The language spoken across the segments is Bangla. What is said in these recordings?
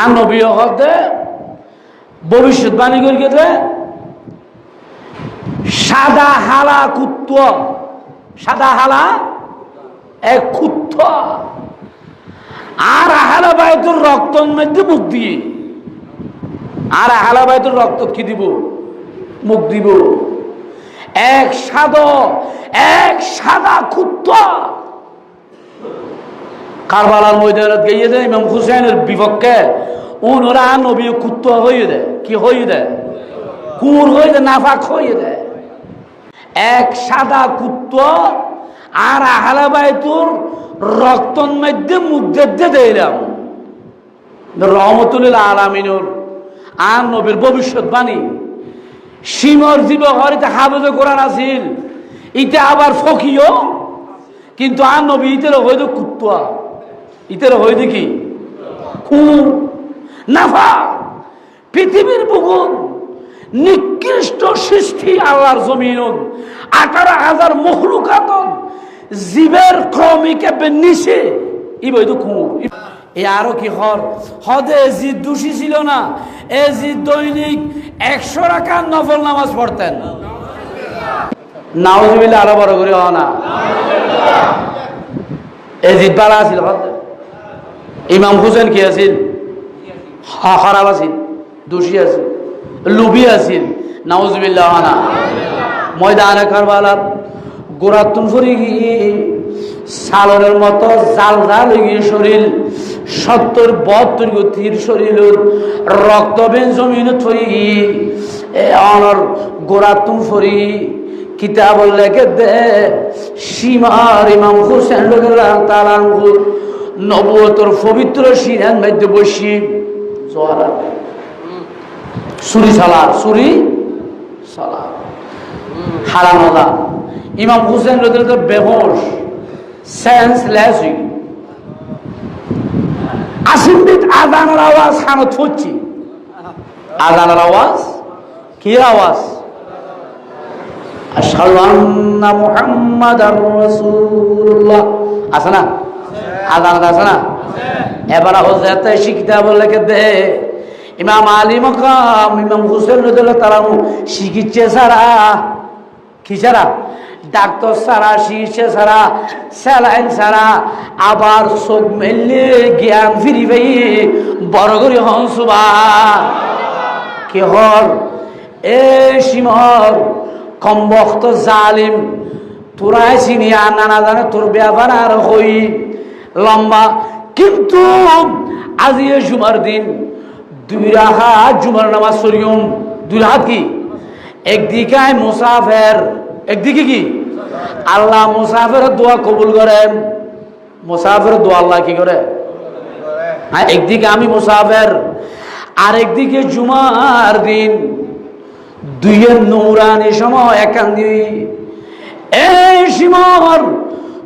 আর নবী হতে ভবিষ্যৎবাণী করি গেছে সাদা হালা কুত্ত, সাদা হালা এক কুত্ত। আর আহালা বায়ুর রক্ত মধ্যে মুখ দিয়ে, আর আহালা বায়ুর রক্ত কি দিব? মুখ দিব। এক সাদ, এক সাদা কুত্তা। কারবালার ময়দানত গিয়ে দেয় ইমাম হুসেনের বিপক্ষে ওরা নবী কুত্ত হয়ে দেয়। কি হয়ে দেয়? কুর হয়ে দেয়, নাফাক হয়ে দেয়। এক সাদা কুত্ত আর আহালা বাইতুর রক্তন মধ্যে দেখতে দিলাম। রহমতুল্লাহ আলামিনুর আর নবীর ভবিষ্যৎবাণী সিমর জীব হরিতে হাফেজ কোরআন আছিল। ইতে আবার ফকিও কিন্তু আর নবী ইতের হয়তো কুত্তুয়া ইতের হয়তো কি কু নাফা, পৃথিবীর বুকুন, নিকৃষ্ট সৃষ্টি আল্লাহর জমিন আঠারো হাজার মখলুকাত জীবের ক্রমিকে নিচে। ই বৈধ কুমুর এ আরও কি হর হদে দোষী ছিল না। এ দৈনিক একশো টাকা নফল নামাজ পড়তেন। নাউজুবিল্লাহ আরও বড় করে হওয়া না। এ বালা আছিল হদে। ইমাম হুসেন কি আছিল? হ- খারাপ আছিল, দোষী আছিল লুবি আছিল, নাউজুবিল্লাহ হওয়া না ময়দানে কারবালার গোড়াতুন ফুরি গিয়ে সালনের মতো জাল জাল গিয়ে শরীর, সত্তর বহত্তর গতির শরীর, রক্ত বেন জমিন থরি গিয়ে অনর গোড়াতুন ফুরি কিতাব লেখে দে, সীমার ইমাম হোসেন লোকের তালাঙ্গুর নবতর পবিত্র সিরান মধ্যে বসি। সুরি সালার সুরি সালার হারানোলা ইমাম হুসেন রদিল বেহোশ, সেন্স লেস গেল। আসিন্দিত আজানের আওয়াজ খানত আওয়াজ? কি আওয়াজ? আশহাদু আন্না মুহাম্মাদার রাসূলুল্লাহ। আছে না? আজান আছে না? এবার হজরত শিখতে বলে দে। ইমাম আলী মকাম, ইমাম হুসেন তারা শিখিচ্ছে সারা। কি ছাড়া ডাক্তার সারা চিকিৎসা ছাড়া স্যালাইন ছাড়া আবার চোখ মেললে জ্ঞান ফিরি পাই বড় করে হংসুবা কি হর এ সিমহর কমবক্ত জালিম, তোরাই চিনি আর নানা জানে তোর ব্যাপার আর হই। লম্বা। কিন্তু আজি এ জুমার দিন, দুই রাহাত জুমার নামাজ সরিয়ম দুই রাহাত কি? একদিকে মুসাফের, একদিকে কি? আল্লাহ মুসাফের দোয়া কবুল করেন। মুসাফের দোয়া আল্লাহ কি করে? হ্যাঁ একদিকে আমি মুসাফের, আর একদিকে জুমার দিন। দুইয়ের নৌরানি সময় একান্দি এই সীমার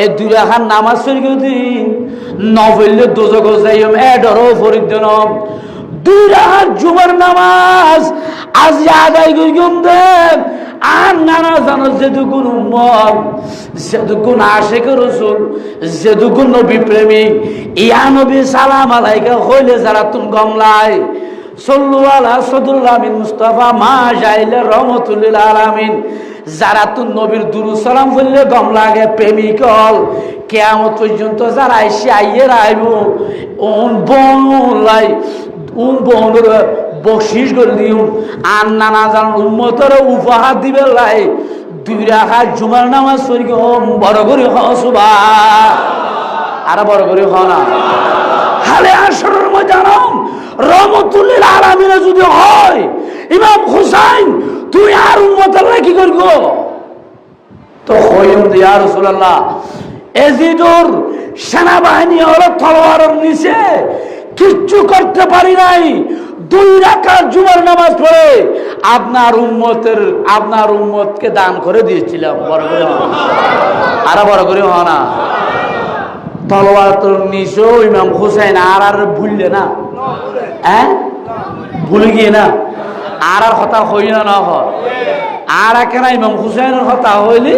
এই দুই নামাজ সরিগম দিন। নবইলে দোজক যাইম এডরও ফরিদ্দন। দুই জুমার নামাজ আজ আদায় করিগম দেন আর নানা জানো যেটুকুন উম্মত যেটুকুন আশেখ রসুল যেটুকুন নবী প্রেমিক, ইয়া নবী সালাম আলাইকা হইলে যারা তুম গমলায় সল্লু আলা সদুল্লাহ আমিন মুস্তাফা, মা যাইলে রহমতুল্লিল আলামিন। যারা তুন নবীর দুরু সালাম বললে গম লাগে, প্রেমিক হল। কেয়ামত পর্যন্ত যারা এসে আইয়ে আইব ওন বোন লাই, উন বোনের বকশিস করে দিও আর নানা জান উন্মতর উপহার দিবে লাই। দুই রাখা জুমার নামাজ পড়ি বড় করে হসুবা আর বড় করে হ না। হালে আসরের ময়দানম রহমতুল্লিল আলামিনে যদি হয়, ইমাম হুসাইন তুই আর উম্মতের কি করব তো হইম দিয়া রাসূলুল্লাহ, এজিদুর সেনাবাহিনী হলো তলোয়ারের নিচে, কিচ্ছু করতে পারি নাই। দুই রাকাত জুমার নামাজ পড়ে আপনার উম্মতের, আপনার উম্মতকে দান করে দিয়েছিলাম, বড় করে। আরও বড় করে হও না। তলোয়ার তোর নিশো ইমাম হুসাইন, আর আর ভুললে না? হ্যাঁ? ভুলে গিয়ে না? আর আর হতা হই না না আর একেনা ইমাম হুসাইনের হতা হইলি